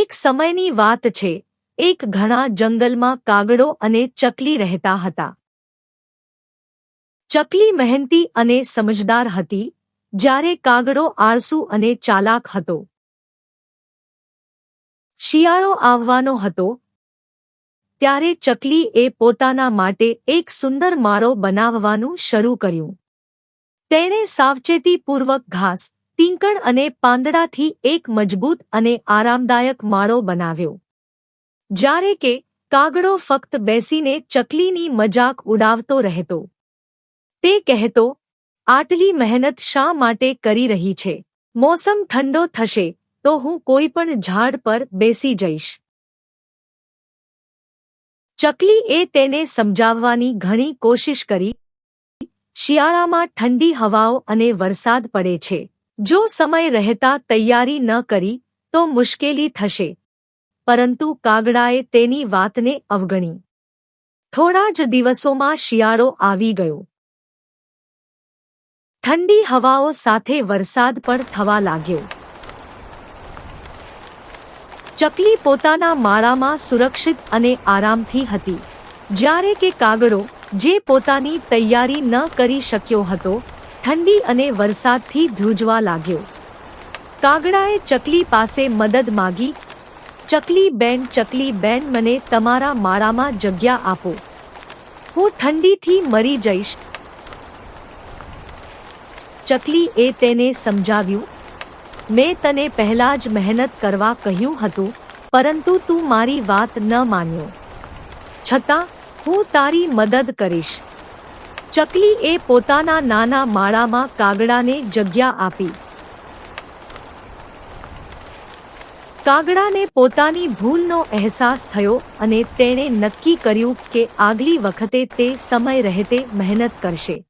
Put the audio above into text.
એક સમયની વાત છે. એક ઘણા જંગલમાં કાગડો અને ચકલી રહેતા હતા. ચકલી મહેનતી અને સમજદાર હતી, જ્યારે કાગડો આળસુ અને ચાલાક હતો. શિયાળો આવવાનો હતો. ત્યારે ચકલી એ પોતાના માટે એક સુંદર માળો બનાવવાનું શરૂ કર્યું. તેણે સાવચેતીપૂર્વક ઘાસ ટીંકણ અને પાંદડાથી એક મજબૂત અને આરામદાયક માળો બનાવ્યો. જ્યારે કે કાગડો ફક્ત બેસીને ચકલીની મજાક ઉડાવતો રહેતો. તે કહેતો, આટલી મહેનત શા માટે કરી રહી છે? મોસમ ઠંડો થશે, તો હું કોઈ પણ ઝાડ પર બેસી જઈશ. ચકલી એ તેને સમજાવવાની ઘણી કોશિશ કરી, શિયાળામાં ઠંડી હવાઓ અને વરસાદ પડે છે. જો સમય રહેતા તૈયારી ન કરી, તો મુશ્કેલી થશે. પરંતુ કાગડાએ તેની વાતને અવગણી. થોડા જ દિવસોમાં શિયાળો આવી ગયો. ઠંડી હવાઓ સાથે વરસાદ પણ થવા લાગ્યો. ચકલી પોતાના માળામાં સુરક્ષિત અને આરામથી હતી. જ્યારે કે કાગડો, જે પોતાની તૈયારી ન કરી શક્યો હતો ઠંડી અને વરસાદથી ધ્રુજવા લાગ્યો. કાગડાએ ચકલી પાસે મદદ માગી, ચકલી બેન ચકલી બેન, મને તમારા માળામાં જગ્યા આપો. હું ઠંડીથી મરી જઈશ. ચકલી એ તેને સમજાવ્યું, મેં તને પહેલા જ મહેનત કરવા કહ્યું હતું, પરંતુ તું મારી વાત ન માન્યો. છતાં હું તારી મદદ કરીશ. ચકલી એ પોતાના નાના માળામાં કાગડાને જગ્યા આપી. કાગડાને પોતાની ભૂલનો અહેસાસ થયો અને તેણે નક્કી કર્યું કે આગલી વખતે તે સમય રહેતે મહેનત કરશે.